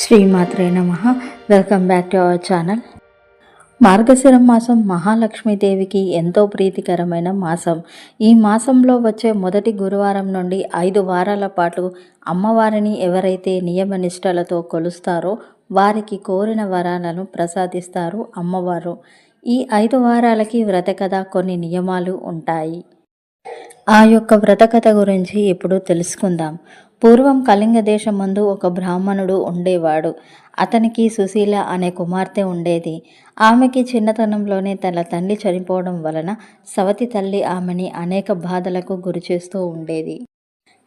శ్రీమాత్రే నమ. Welcome back to our channel Margashira మాసం మహాలక్ష్మీదేవికి ఎంతో ప్రీతికరమైన మాసం. ఈ మాసంలో వచ్చే మొదటి గురువారం నుండి ఐదు వారాల పాటు అమ్మవారిని ఎవరైతే నియమనిష్టలతో కొలుస్తారో వారికి కోరిన వరాలను ప్రసాదిస్తారు అమ్మవారు. ఈ ఐదు వారాలకి వ్రతకథ కొన్ని నియమాలు ఉంటాయి. ఆ యొక్క వ్రతకథ గురించి ఇప్పుడు తెలుసుకుందాం. పూర్వం కళింగ దేశమందు ఒక బ్రాహ్మణుడు ఉండేవాడు. అతనికి సుశీల అనే కుమార్తె ఉండేది. ఆమెకి చిన్నతనంలోనే తన తండ్రి చనిపోవడం వలన సవతి తల్లి ఆమెని అనేక బాధలకు గురిచేస్తూ ఉండేది.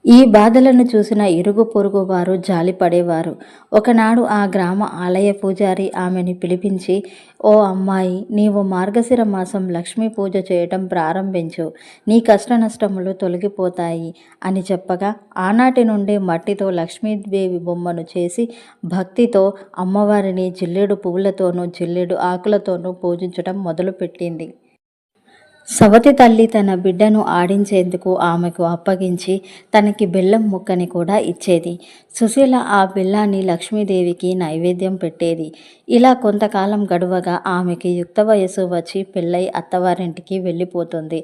ఈ బాధలను చూసిన ఇరుగు పొరుగు వారు జాలిపడేవారు. ఒకనాడు ఆ గ్రామ ఆలయ పూజారి ఆమెని పిలిపించి ఓ అమ్మాయి నీవు మార్గశిర మాసం లక్ష్మీ పూజ చేయటం ప్రారంభించు. నీ కష్ట నష్టములు తొలగిపోతాయి అని చెప్పగా ఆనాటి నుండి మట్టితో లక్ష్మీదేవి బొమ్మను చేసి భక్తితో అమ్మవారిని జిల్లేడు పువ్వులతోనూ జిల్లేడు ఆకులతోనూ పూజించడం మొదలుపెట్టింది. సవతి తల్లి తన బిడ్డను ఆడించేందుకు ఆమెకు అప్పగించి తనకి బెల్లం ముక్కని కూడా ఇచ్చేది. సుశీల ఆ బెల్లాన్ని లక్ష్మీదేవికి నైవేద్యం పెట్టేది. ఇలా కొంతకాలం గడువగా ఆమెకి యుక్త వయసు వచ్చి పెళ్ళై అత్తవారింటికి వెళ్ళిపోతుంది.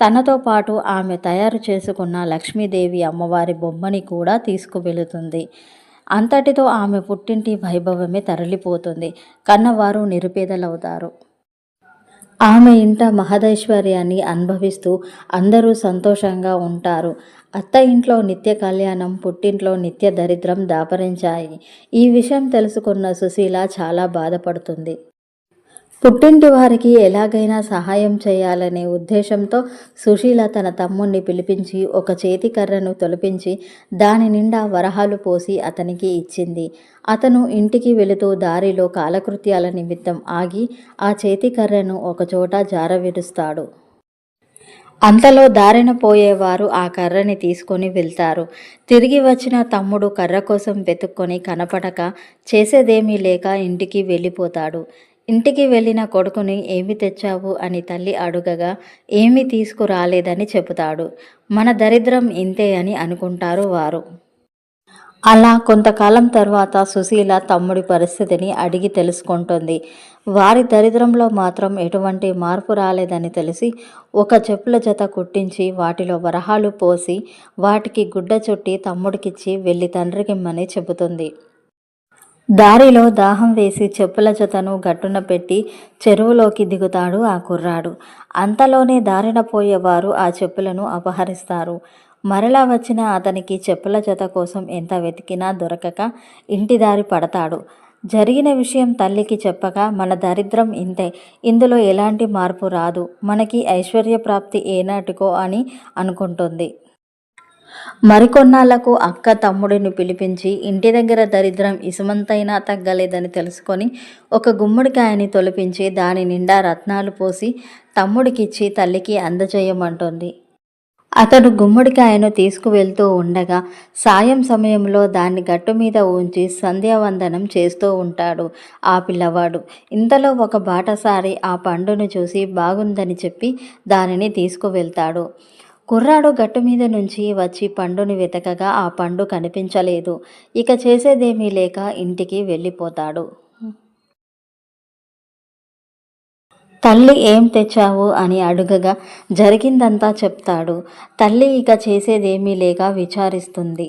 తనతో పాటు ఆమె తయారు చేసుకున్న లక్ష్మీదేవి అమ్మవారి బొమ్మని కూడా తీసుకువెళుతుంది. అంతటితో ఆమె పుట్టింటి వైభవమే తరలిపోతుంది. కన్నవారు నిరుపేదలవుతారు. ఆమె ఇంట మహదైశ్వర్యాన్ని అనుభవిస్తూ అందరూ సంతోషంగా ఉంటారు. అత్త ఇంట్లో నిత్య కళ్యాణం పుట్టింట్లో నిత్య దరిద్రం దాపరించాయి. ఈ విషయం తెలుసుకున్న సుశీల చాలా బాధపడుతుంది. పుట్టింటి వారికి ఎలాగైనా సహాయం చేయాలనే ఉద్దేశంతో సుశీల తన తమ్ముణ్ణి పిలిపించి ఒక చేతి కర్రను తొలిపించి దాని నిండా వరహాలు పోసి అతనికి ఇచ్చింది. అతను ఇంటికి వెళుతూ దారిలో కాలకృత్యాల నిమిత్తం ఆగి ఆ చేతి కర్రను ఒకచోట జారవిరుస్తాడు అంతలో దారిన పోయేవారు ఆ కర్రని తీసుకొని వెళ్తారు. తిరిగి వచ్చిన తమ్ముడు కర్ర కోసం వెతుక్కొని కనపడక చేసేదేమీ లేక ఇంటికి వెళ్ళిపోతాడు. ఇంటికి వెళ్ళిన కొడుకుని ఏమి తెచ్చావు? అని తల్లి అడుగగా ఏమీ తీసుకురాలేదని చెబుతాడు. మన దరిద్రం ఇంతే అని అనుకుంటారు వారు. అలా కొంతకాలం తర్వాత సుశీల తమ్ముడి పరిస్థితిని అడిగి తెలుసుకుంటుంది. వారి దరిద్రంలో మాత్రం ఎటువంటి మార్పు రాలేదని తెలిసి ఒక చెప్పుల జత కుట్టించి వాటిలో వరహాలు పోసి వాటికి గుడ్డ చుట్టి తమ్ముడికిచ్చి వెళ్ళి తండ్రికిమ్మని చెబుతుంది. దారిలో దాహం వేసి చెప్పుల జతను గట్టున పెట్టి చెరువులోకి దిగుతాడు ఆ కుర్రాడు. అంతలోనే దారిన పోయేవారు ఆ చెప్పులను అపహరిస్తారు. మరలా వచ్చిన అతనికి చెప్పుల జత కోసం ఎంత వెతికినా దొరకక ఇంటి దారి పడతాడు. జరిగిన విషయం తల్లికి చెప్పగా మన దరిద్రం ఇంతే. ఇందులో ఎలాంటి మార్పు రాదు. మనకి ఐశ్వర్య ప్రాప్తి ఏనాటికో అని అనుకుంటుంది. మరికొన్నాళ్ళకు అక్క తమ్ముడిని పిలిపించి ఇంటి దగ్గర దరిద్రం ఇసుమంతైనా తగ్గలేదని తెలుసుకొని ఒక గుమ్మడికాయని తొలిపించి దాని నిండా రత్నాలు పోసి తమ్ముడికిచ్చి తల్లికి అందజేయమంటుంది. అతడు గుమ్మడికాయను తీసుకువెళ్తూ ఉండగా సాయం సమయంలో దాన్ని గట్టు మీద ఉంచి సంధ్యావందనం చేస్తూ ఉంటాడు ఆ పిల్లవాడు. ఇంతలో ఒక బాటసారి ఆ పండును చూసి బాగుందని చెప్పి దానిని తీసుకువెళ్తాడు. కుర్రాడు గట్టు మీద నుంచి వచ్చి పండుని వెతకగా ఆ పండు కనిపించలేదు. ఇక చేసేదేమీ లేక ఇంటికి వెళ్ళిపోతాడు. తల్లి ఏం తెచ్చావు అని అడుగగా జరిగిందంతా చెప్తాడు. తల్లి ఇక చేసేదేమీ లేక విచారిస్తుంది.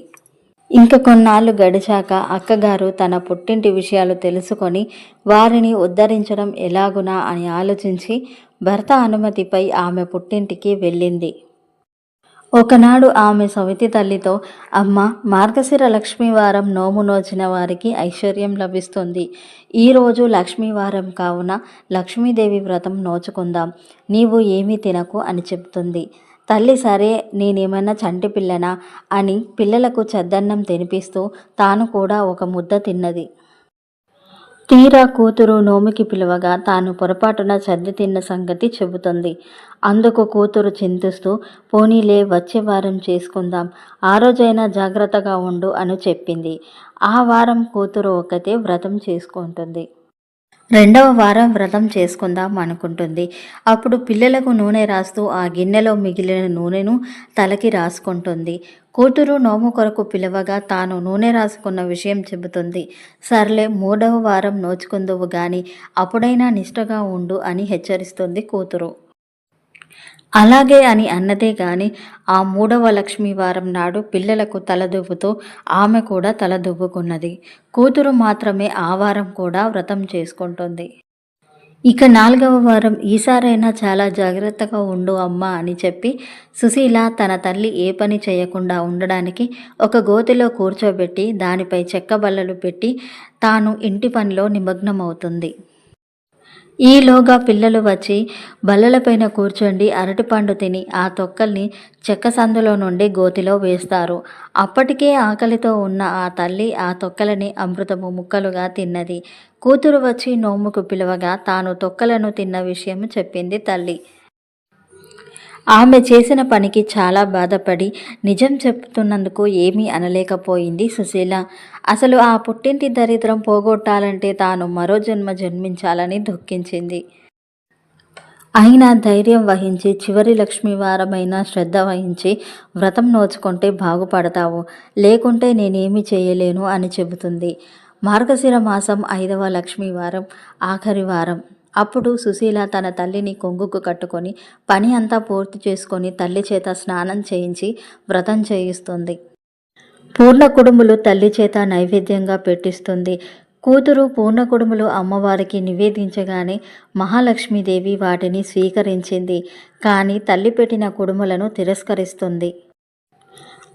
ఇంక కొన్నాళ్ళు గడిచాక అక్కగారు తన పుట్టింటి విషయాలు తెలుసుకొని వారిని ఉద్ధరించడం ఎలాగునా అని ఆలోచించి భర్త అనుమతిపై ఆమె పుట్టింటికి వెళ్ళింది. ఒకనాడు ఆమె సవితి తల్లితో అమ్మ మార్గశిర లక్ష్మీవారం నోము నోచిన వారికి ఐశ్వర్యం లభిస్తుంది. ఈరోజు లక్ష్మీవారం కావున లక్ష్మీదేవి వ్రతం నోచుకుందాం. నీవు ఏమీ తినకు అని చెప్తుంది. తల్లి సరే నేనేమన్నా చంటి పిల్లనా? అని పిల్లలకు చద్దన్నం తినిపిస్తూ తాను కూడా ఒక ముద్ద తిన్నది. తీరా కూతురు నోమికి పిలువగా తాను పొరపాటున సర్ది తిన్న సంగతి చెబుతుంది. అందుకు కూతురు చింతిస్తూ పోనీలే వచ్చే వారం చేసుకుందాం ఆ రోజైనా జాగ్రత్తగా ఉండు అని చెప్పింది. ఆ వారం కూతురు ఒకతే వ్రతం చేసుకుంటుంది. రెండవ వారం వ్రతం చేసుకుందాం అనుకుంటుంది. అప్పుడు పిల్లలకు నూనె రాస్తూ ఆ గిన్నెలో మిగిలిన నూనెను తలకి రాసుకుంటుంది. కూతురు నోము కొరకు పిలవగా తాను నూనె రాసుకున్న విషయం చెబుతుంది. సర్లే మూడవ వారం నోచుకుందువు గాని అప్పుడైనా నిష్టగా ఉండు అని హెచ్చరిస్తుంది కూతురు. అలాగే అని అన్నదే గాని ఆ మూడవ లక్ష్మి వారం నాడు పిల్లలకు తలదువ్వుతూ ఆమె కూడా తలదువ్వుకున్నది. కూతురు మాత్రమే ఆ వారం కూడా వ్రతం చేసుకుంటుంది. ఇక నాలుగవ వారం ఈసారైనా చాలా జాగ్రత్తగా ఉండు అమ్మా అని చెప్పి సుశీల తన తల్లి ఏ పని చేయకుండా ఉండడానికి ఒక గోతిలో కూర్చోబెట్టి దానిపై చెక్క బల్లలు పెట్టి తాను ఇంటి పనిలో నిమగ్నమవుతుంది. ఈలోగా పిల్లలు వచ్చి బల్లలపైన కూర్చోండి అరటిపండు తిని ఆ తొక్కల్ని చెక్క సందులో నుండి గోతిలో వేస్తారు. అప్పటికే ఆకలితో ఉన్న ఆ తల్లి ఆ తొక్కలని అమృతము ముక్కలుగా తిన్నది. కూతురు వచ్చి నోముకు పిలవగా తాను తొక్కలను తిన్న విషయం చెప్పింది తల్లి. ఆమె చేసిన పనికి చాలా బాధపడి నిజం చెప్తున్నందుకు ఏమీ అనలేకపోయింది సుశీల. అసలు ఆ పుట్టింటి దరిద్రం పోగొట్టాలంటే తాను మరో జన్మ జన్మించాలని దుఃఖించింది. అయినా ధైర్యం వహించి చివరి లక్ష్మీవారమైన శ్రద్ధ వహించి వ్రతం నోచుకుంటే బాగుపడతావు. లేకుంటే నేనేమి చేయలేను అని చెబుతుంది. మార్గశిర మాసం ఐదవ లక్ష్మీవారం ఆఖరి వారం. అప్పుడు సుశీల తన తల్లిని కొంగుకు కట్టుకొని పని అంతా పూర్తి చేసుకొని తల్లి చేత స్నానం చేయించి వ్రతం చేయిస్తుంది. పూర్ణ కుడుములు తల్లి చేత నైవేద్యంగా పెట్టిస్తుంది. కూతురు పూర్ణ కుడుములు అమ్మవారికి నివేదించగానే మహాలక్ష్మీదేవి వాటిని స్వీకరించింది. కానీ తల్లి పెట్టిన కుడుములను తిరస్కరిస్తుంది.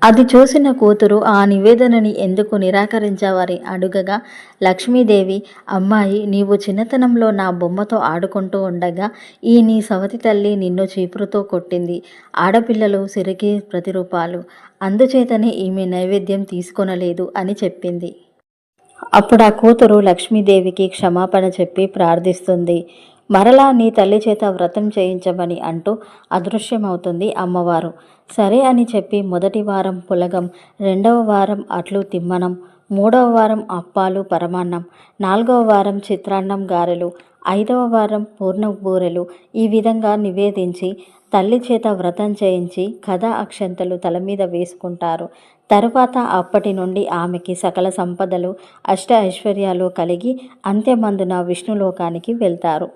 అది చూసిన కూతురు ఆ నివేదనని ఎందుకు నిరాకరించావని అడుగగా లక్ష్మీదేవి అమ్మాయి నీవు చిన్నతనంలో నా బొమ్మతో ఆడుకుంటూ ఉండగా ఈ నీ సవతి తల్లి నిన్ను చీపురుతో కొట్టింది. ఆడపిల్లలు సిరికి ప్రతిరూపాలు. అందుచేతనే ఈమె నైవేద్యం తీసుకొనలేదు అని చెప్పింది. అప్పుడు ఆ కూతురు లక్ష్మీదేవికి క్షమాపణ చెప్పి ప్రార్థిస్తుంది. మరలా నీ తల్లి చేత వ్రతం చేయించమని అంటూ అదృశ్యమవుతుంది అమ్మవారు. సరే అని చెప్పి మొదటి వారం పులగం రెండవ వారం అట్లు తిమ్మనం మూడవ వారం అప్పాలు పరమాన్నం నాలుగవ వారం చిత్రాన్నం గారెలు ఐదవ వారం పూర్ణ బూరెలు ఈ విధంగా నివేదించి తల్లి చేత వ్రతం చేయించి కథ అక్షంతలు తల మీద వేసుకుంటారు. తరువాత అప్పటి నుండి ఆమెకి సకల సంపదలు అష్ట ఐశ్వర్యాలు కలిగి అంత్యమందున విష్ణులోకానికి వెళ్తారు.